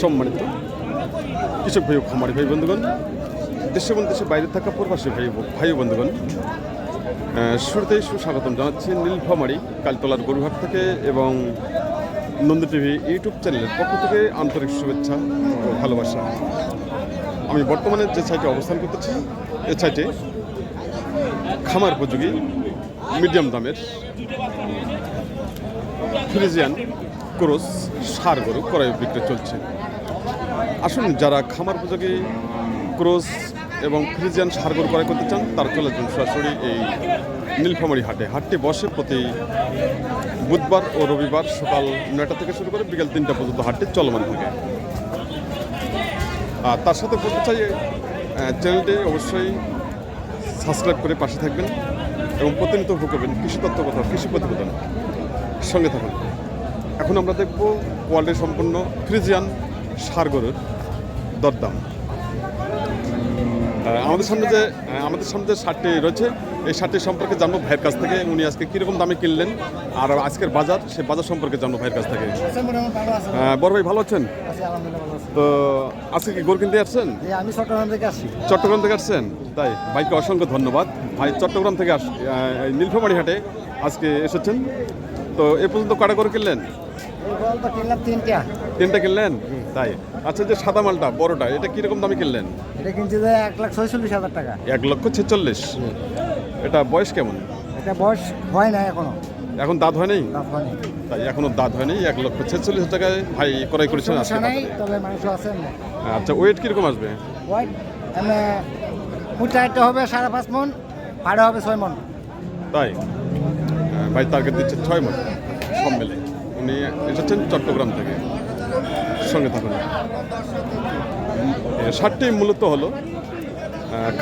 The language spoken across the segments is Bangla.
সম্মানিত কৃষক ভাই খামারি ভাই বন্ধুগণ, দেশে এবং দেশের বাইরে থাকা প্রবাসী ভাই ভাই বন্ধুগণ শুরুতেই সুস্বাগতম জানাচ্ছি নীলফামারি কালতলার গরুহাট থেকে এবং নন্দী টিভি ইউটিউব চ্যানেলের পক্ষ থেকে আন্তরিক শুভেচ্ছা ও ভালোবাসা। আমি বর্তমানে যে সাইটে অবস্থান করতেছি এই সাইটে খামার উপযোগী, মিডিয়াম দামের ফ্রিজিয়ান ক্রোস সার গরু ক্রয় বিক্রয় চলছে। আসুন, যারা খামার উপযোগী ক্রোস এবং ফ্রিজিয়ান সার গরু ক্রয় করতে চান, তারা চলে যান সরাসরি এই নীলফামারি হাটে। হাটটি বসে প্রতি বুধবার ও রবিবার সকাল নয়টা থেকে শুরু করে বিকেল তিনটা পর্যন্ত হাটটি চলমান থাকে। আর তার সাথে বলতে চাই চ্যানেলটি অবশ্যই সাবস্ক্রাইব করে পাশে থাকবেন এবং প্রতিনিয়ত করবেন কৃষি তত্ত্ব কথা, কৃষি প্রতিবেদন। সঙ্গে থাকুন। এখন আমরা দেখব কোয়ালিটি সম্পন্ন ফ্রিজিয়ান সার গরুর দরদাম। আমাদের সামনে যে আমাদের সামনে যে শার্টটি রয়েছে এই শার্টটি সম্পর্কে জানব ভাইয়ের কাছ থেকে। উনি আজকে কীরকম দামে কিনলেন আর আজকের বাজার সে বাজার সম্পর্কে জানব ভাইয়ের কাছ থেকে। আহ, বড় ভাই ভালো আছেন? তো আজকে কি গরু কিনতে আসছেন? আমি চট্টগ্রাম থেকে আসছি। চট্টগ্রাম থেকে আসছেন? তাই ভাইকে অসংখ্য ধন্যবাদ। ভাই চট্টগ্রাম থেকে আস নীলফামারি হাটে আজকে এসেছেন। তো এ পর্যন্ত কটা করে কিনলেন? কিনলাম তিনটা। তিনটা কিনলেন? তাই। আচ্ছা যে সাদা মালটা বড়টা এটা কীরকম দামে কিনলেন? এটা কিনছি যে এক লাখ ছয়চল্লিশ হাজার টাকা। এক লক্ষ ছেচল্লিশ। এটা বয়স কেমন? এটা বয়স হয় না এখনও। এখন দাঁত হয়নি তাই এখনও দাঁত হয়নি এক লক্ষ ছেচল্লিশ টাকায় ভাই ক্রয় করেছেন আচ্ছা ওয়েট কীরকম আসবে? ওয়াইট এমনি উঁচাইটা হবে সাড়ে পাঁচ মন ভাড়া হবে ছয় মন। তাই? ভাই টার্গেট দিচ্ছে ছয় মন। সব মিলে। উনি এসেছেন চট্টগ্রাম থেকে। সঙ্গে থাকুন। সারটি মূলত হলো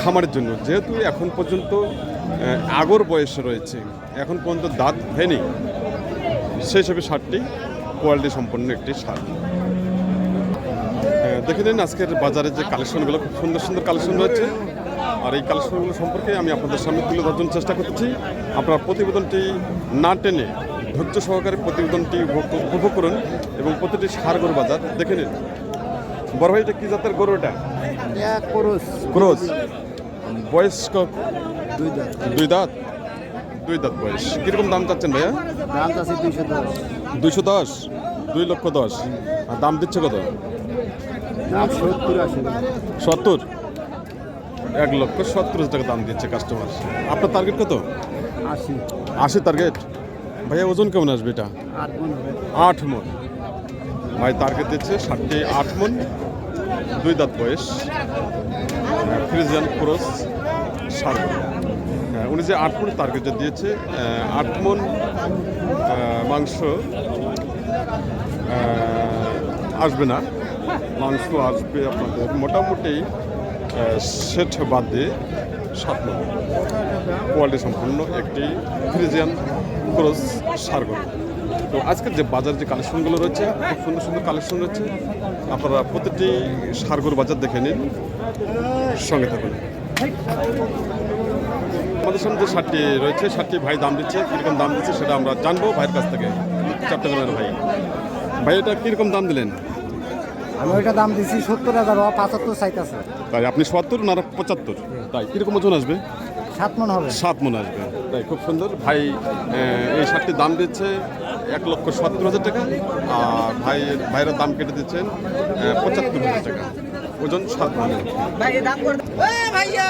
খামারের জন্য। যেহেতু এখন পর্যন্ত আগর বয়সে রয়েছে, এখন পর্যন্ত দাঁত হয়নি সেই হিসেবে সারটি কোয়ালিটি সম্পন্ন একটি সার। দেখে নিন আজকের বাজারে যে কালেকশনগুলো খুব সুন্দর সুন্দর কালেকশন রয়েছে। আর এই কালেকশনগুলো সম্পর্কে আমি আপনাদের সামনে তুলে ধরার জন্য চেষ্টা করতেছি আপনারা প্রতিবেদনটি না টেনে ধৈর্য সহকারে প্রতিবেদনটি উপভোগ- করুন এবং প্রতিটি সার গরু বাজার দেখে নিন। বড় ভাই এটা কি জাতের গরু এটা? ক্রোজ বয়স দুই দাঁত। দুই দাঁত? বয়স। কীরকম দাম চাচ্ছেন ভাইয়া? দাম দুইশো দশ। দুইশো দশ? দুই লক্ষ দশ। আর দাম দিচ্ছে কত? সত্তর? এক লক্ষ সত্তর টাকা দাম দিচ্ছে কাস্টমার আপনার টার্গেট কত? আশি। আশি টার্গেট ভাইয়া ওজন কেমন আসবে এটা? আট মন ভাই টার্গেট দিচ্ছে ষাটটি আট মন। দুই দাঁত বয়স। ফ্রিজিয়ান ক্রস সার হ্যাঁ, উনি যে আট মন টার্গেট দিয়েছে আট মন মাংস আসবে না। মাংস আসবে আপনাদের। মোটামুটি সেট বাদ দিয়ে সাত মন কোয়ালিটি সম্পন্ন একটি ফ্রিজিয়ান ক্রস সার গরু তো আজকের যে বাজার যে কালেকশনগুলো রয়েছে, খুব সুন্দর সুন্দর কালেকশন রয়েছে। আপনারা প্রতিটি সারগর বাজার দেখে নিন, সঙ্গে থাকুন। আমাদের সামনে যে শার্টটি রয়েছে শার্টটি ভাই দাম দিচ্ছে, কীরকম দাম দিচ্ছে সেটা আমরা জানব ভাইয়ের কাছ থেকে। চট্টগ্রামের ভাই। ভাই, এটা কীরকম দাম দিলেন? আমি ওইটা দাম দিছি সত্তর হাজার ও পঁচাত্তর চাইতেছে। তাই আপনি সত্তর না পঁচাত্তর? তাই কীরকম ওজন আসবে? সাত মন হবে। সাত মন আসবে। তাই খুব সুন্দর। ভাই এই শার্টটির দাম দিচ্ছে এক লক্ষ সত্তর হাজার টাকা আর ভাই ভাইয়ের দাম কেটে দিচ্ছেন পঁচাত্তর হাজার টাকা। ওজন সাত মন।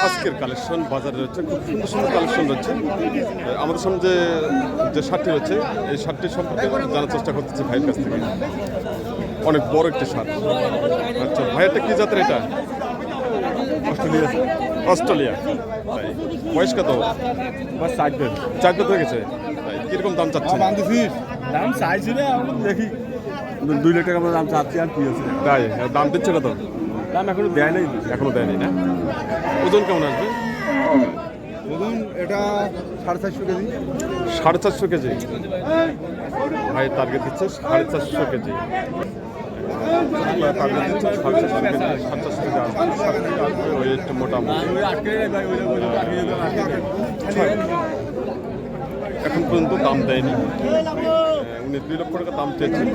আজকের কালেকশন বাজারে রয়েছে খুব সুন্দর সুন্দর কালেকশন রয়েছে। আমাদের সামনে যে যে শার্টটি রয়েছে এই শার্টটি সম্পর্কে জানার চেষ্টা করতেছি ভাইয়ের কাছ থেকে। অনেক বড় একটি শার্ট আচ্ছা ভাইয়েরটা কি জাতের এটা? অস্ট্রেলিয়া। অস্ট্রেলিয়া। তাই বয়স কত? দেন চার হয়ে গেছে। তাই কীরকম দাম চাচ্ছেন? দাম চাইছি দেখি। দুই লাখ টাকা দাম চাচ্ছি আর কি আছে তাই? দাম দিচ্ছে কত? দাম এখনও দেয় নাই। এখনও দেয়নি না? ওজন কেমন আসবে? ধরুন এটা সাড়ে চারশো কেজি। সাড়ে চারশো কেজি? ভাই টার্গেট দিচ্ছে সাড়ে চারশো কেজি। এখন পর্যন্ত দাম দেয়নি। উনি দুই লক্ষ টাকা দাম চেয়েছেন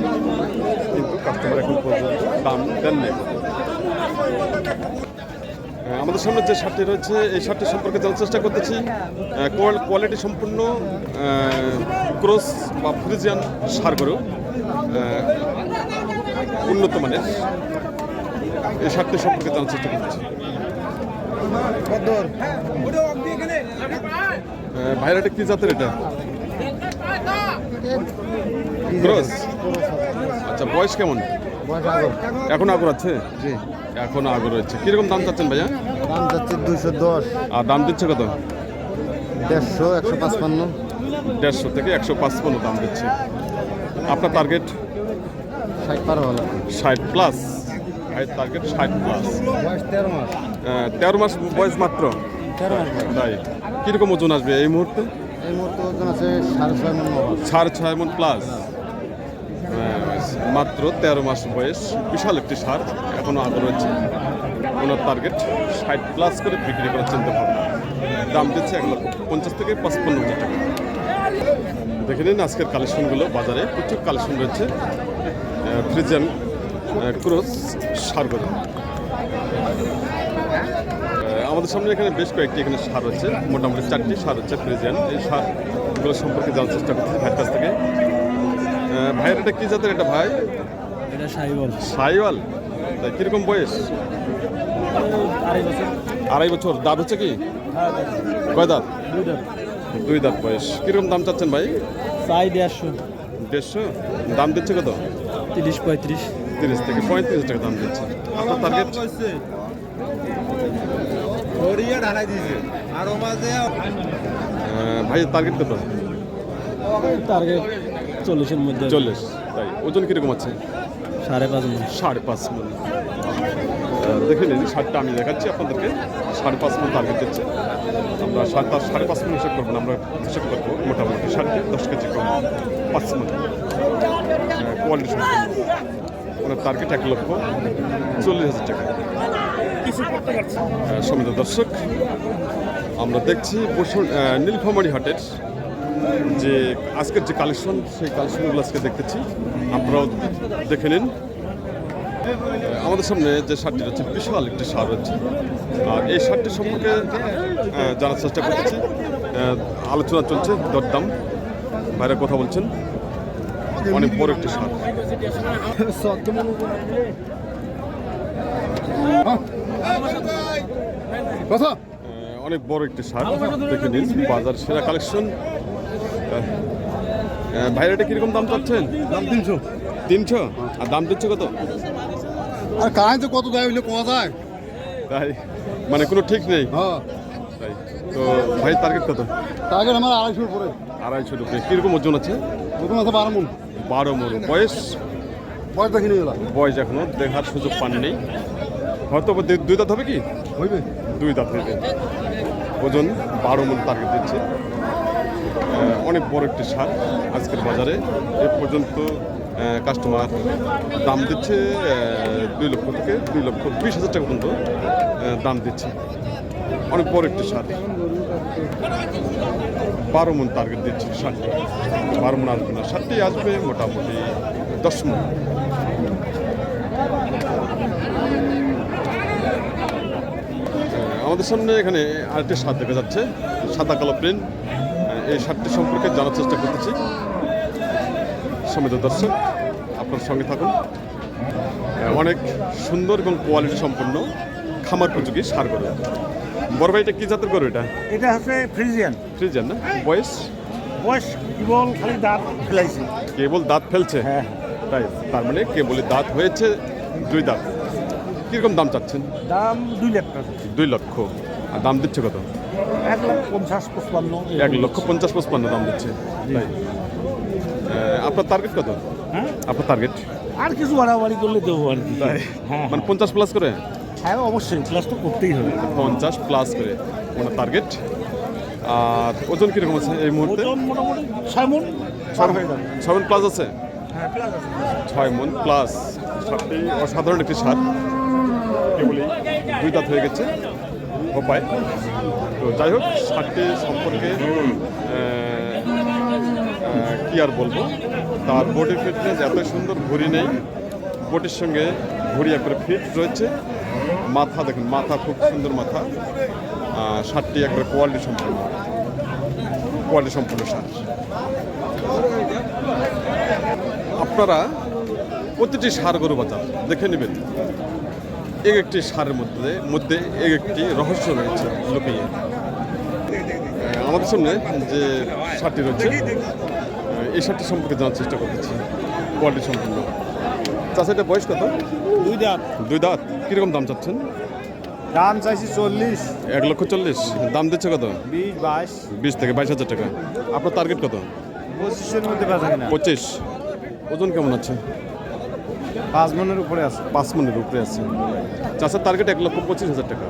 কিন্তু কাস্টমার এখন পর্যন্ত দাম দেননি। আমাদের সামনে যে শার্টটি রয়েছে এই শার্টটি সম্পর্কে জানার চেষ্টা করতেছি। কোয়াল- কোয়ালিটি সম্পূর্ণ ক্রস বা ফ্রিজিয়ান সার আহ, উন্নত মানের। এই শার্টটি সম্পর্কে জানার চেষ্টা করতেছি আহ, ভাইরা এটা কি জাতের এটা? ক্রস? আচ্ছা বয়স কেমন? এখন আগর আছে? জি। এখন আগর রয়েছে। কীরকম দাম চাচ্ছেন ভাইয়া? দাম যাচ্ছে দুইশো দশ। আর দাম দিচ্ছে কত? দেড়শো একশো পাঁচপান্ন। দেড়শো থেকে একশো পাঁচপান্ন দাম দিচ্ছে। আপনার টার্গেট ষাট পার হলো ষাট প্লাস টার্গেট ষাট প্লাস বয়স তেরো মাস। বয়স মাত্র। তাই কীরকম ওজন আসবে এই মুহূর্তে? এই মুহূর্তে ওজন আছে সাড়ে ছয় মন। সাড়ে ছয় মন প্লাস মাত্র তেরো মাস বয়স। বিশাল একটি সার এখনও আগে রয়েছে। ওনার টার্গেট ষাট প্লাস করে বিক্রি করার চিন্তা ভাবনা। দাম দিচ্ছে এক লক্ষ পঞ্চাশ থেকে পঁচপন্ন হাজার টাকা। দেখে নিন আজকের কালেকশনগুলো বাজারে প্রচুর কালেকশন রয়েছে। ফ্রিজিয়ান ক্রস সারগুলো আমাদের সামনে এখানে বেশ কয়েকটি এখানে সার হচ্ছে মোটামুটি চারটি সার হচ্ছে ফ্রিজিয়ান এই সারগুলো সম্পর্কে জানার চেষ্টা করছি ভাইয়ের কাছ থেকে। ভাইয়ের এটা কী জাতের এটা ভাই? এটা সাইবল সাইওয়াল? তাই কীরকম বয়স? আড়াই বছর। আড়াই বছর। দাঁত হচ্ছে কি? কয় দাঁত। দুই দাঁত বয়স। কীরকম দাম চাচ্ছেন ভাই? চাই দেড়শো। দেড়শো? দাম দিচ্ছে কত? তিরিশ পঁয়ত্রিশ। তিরিশ থেকে পঁয়ত্রিশ টাকা দাম দিচ্ছে। আপনার টার্গেট ভাই টার্গেট কত? টার্গেট চল্লিশের মধ্যে। চল্লিশ তাই। ওজন কীরকম আছে? সাড়ে পাঁচ মন। সাড়ে পাঁচ মন। আহ, দেখে নিন শার্টটা আমি দেখাচ্ছি আপনাদেরকে। সাড়ে পাঁচ মন টার্গেট দিচ্ছে। আমরা সাড়ে তার সাড়ে পাঁচ মন হিসেব করব না আমরা হিসেব করব মোটামুটি সাড়ে দশ কেজি কম পাঁচ মন। টার্গেট এক লক্ষ চল্লিশ হাজার টাকা। সমিত দর্শক আমরা দেখছি আহ, হাটের যে আজকের যে কালেকশন সেই কালেকশনগুলো আজকে দেখতেছি। আপনারাও দেখে নিন। আমাদের সামনে যে শার্টটি রয়েছে বিশাল একটি সার রয়েছে। আর এই শার্টটি সম্পর্কে জানার চেষ্টা করতেছি। আলোচনা চলছে দরদাম। বাইরে কথা বলছেন অনেক বড় একটি সার কথা অনেক বড় একটি সার দেখে নিন বাজার সেরা কালেকশন। ভাইরা এটা কীরকম দাম চাচ্ছেন? দাম তিনশো। তিনশো? আর দাম দিচ্ছে কত? আর কারেন্ট কত দেয় হইলে কোয়া যায়? তাই? মানে কোনো ঠিক নেই? হ্যাঁ। তাই। তো ভাই টার্গেট কত? টার্গেট আমার আড়াইশোর পরে আড়াইশো রুপিয়া কীরকম ওজন আছে? আছে বারো মন। বারো মন। বয়স? পয়সা দেখিনি বয়স এখনও দেখার সুযোগ পান নেই হয়তো দুই দাঁত হবে কি? হইবে। দুই দাঁত হইবে। ওজন বারো মন টার্গেট দিচ্ছে। অনেক বড় একটি সার আজকের বাজারে। এ পর্যন্ত কাস্টমার দাম দিচ্ছে দুই লক্ষ থেকে দুই লক্ষ বিশ হাজার টাকা পর্যন্ত দাম দিচ্ছে। অনেক বড় একটি সার। বারো মন টার্গেট দিচ্ছে সারটি বারো মন আসবে না সারটি আসবে মোটামুটি দশ মন। আমাদের সামনে এখানে আরেকটি শার্ট দেখা যাচ্ছে, সাদা কালো প্রিন্ট এই শার্টটি সম্পর্কে জানার চেষ্টা করতেছি। সমিত দর্শক, আপনার সঙ্গে থাকুন। অনেক সুন্দর এবং কোয়ালিটি সম্পন্ন খামার উপযোগী সার গরু। বড় ভাই এটা কি জাতের গরু এটা? এটা হচ্ছে ফ্রিজিয়ান। ফ্রিজার না? বয়স? বয়স কেবল খালি দাঁত ফেলাইছে। কেবল দাঁত ফেলছে? হ্যাঁ। তাই তার মানে কেবলই দাঁত হয়েছে দুই দাঁত। কীরকম দাম চাচ্ছেন? দাম দুই লাখ টাকা। দুই লক্ষ। আর দাম দিচ্ছে কত? এক লাখ পঞ্চাশ পঁচপান্ন এক লক্ষ পঞ্চাশ পঁচপান্ন দাম দিচ্ছে। তাই? আপনার টার্গেট কত? হ্যাঁ? আপনার টার্গেট আর কিছু বাড়াবাড়ি করলে দেবো আর কি। হ্যাঁ। মানে পঞ্চাশ প্লাস করে? হ্যাঁ অবশ্যই ক্লাস তো করতেই হবে। পঞ্চাশ প্লাস করে ওনার টার্গেট আর ওজন কীরকম আছে এই মুহূর্তে? মোটামুটি ছয় মন। হয়ে ছয় মন প্লাস আছে? হ্যাঁ আছে। ছয় মন প্লাস সারটি অসাধারণ একটি সার কেবলই দুই দাঁত হয়ে গেছে হোপায় তো যাই হোক সারটি সম্পর্কে কি আর বলব? তার বডি ফিটনেস এত সুন্দর ঘুড়ি নেই। বডির সঙ্গে ঘুড়ি একবারে ফিট রয়েছে। মাথা দেখুন, মাথা খুব সুন্দর মাথা। শার্টটি একবারে কোয়ালিটি সম্পূর্ণ কোয়ালিটি সম্পূর্ণ শার্ট আপনারা প্রতিটি সার গরু বাজার, দেখে নেবেন। এক একটি সারের মধ্যে মধ্যে এক একটি রহস্য রয়েছে লুকিয়ে। আমাদের সামনে যে শার্টটি রয়েছে এই শার্টটি সম্পর্কে জানার চেষ্টা করতেছি। কোয়ালিটি সম্পূর্ণ চাষা এটা বয়স কত? দুই দাঁত দুই দাঁত কীরকম দাম চাচ্ছেন? দাম চাইছি চল্লিশ। এক লক্ষ চল্লিশ। দাম দিচ্ছে কত? বিশ বাইশ। বিশ থেকে বাইশ হাজার টাকা। আপনার টার্গেট কত? পঁচিশের মধ্যে পঁচিশ। ওজন কেমন আছে? পাঁচ মনের উপরে আছে। পাঁচ মনের উপরে আছে। চাষের টার্গেট এক লক্ষ পঁচিশ হাজার টাকা।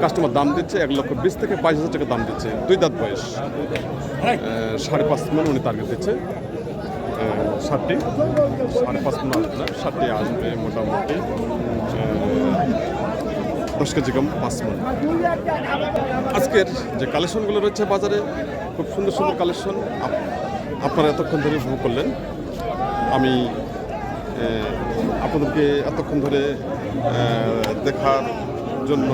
কাস্টমার দাম দিচ্ছে এক লক্ষ বিশ থেকে বাইশ হাজার টাকা দাম দিচ্ছে। দুই দাঁত বয়স। আহ, সাড়ে পাঁচ মন উনি টার্গেট দিচ্ছে। ষাটটি সাড়ে পাঁচ মন আসবে না ষাটটি আসবে মোটামুটি দশ কেজি কম, পাঁচ মন। আজকের যে কালেকশনগুলো রয়েছে বাজারে, খুব সুন্দর সুন্দর কালেকশন আপনারা এতক্ষণ ধরে উপভোগ করলেন। আমি আপনাদেরকে এতক্ষণ ধরে দেখার জন্য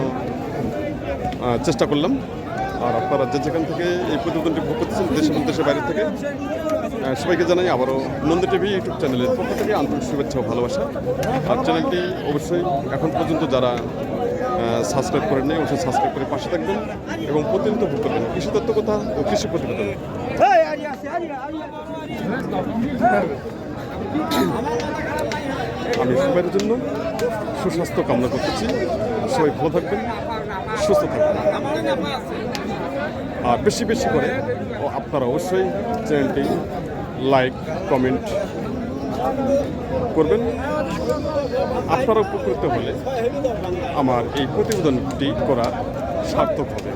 চেষ্টা করলাম। আর আপনারা যে যেখান থেকে এই প্রতিবেদনটি ভোগ করতেছেন, দেশ এবং দেশের বাইরে থেকে সবাইকে জানাই আবারও নন্দ টিভি ইউটিউব চ্যানেলের পক্ষ থেকে আন্তরিক শুভেচ্ছা ও ভালোবাসা। আর চ্যানেলটি অবশ্যই এখন পর্যন্ত যারা সাবস্ক্রাইব করেন নাই, অবশ্যই সাবস্ক্রাইব করে পাশে থাকবেন এবং প্রতিনিয়ত ভোগ করবেন। কৃষি তত্ত্ব কথা ও কৃষি প্রতিবেদন। আমি সবার জন্য সুস্বাস্থ্য কামনা করতেছি। সবাই ভালো থাকবেন, সুস্থ থাকবেন। আর বেশি বেশি করে। আপনারা অবশ্যই চ্যানেলটি লাইক, কমেন্ট করবেন। আপনারা উপকৃত হলে আমার এই প্রতিবেদনটি করা সার্থক হবে।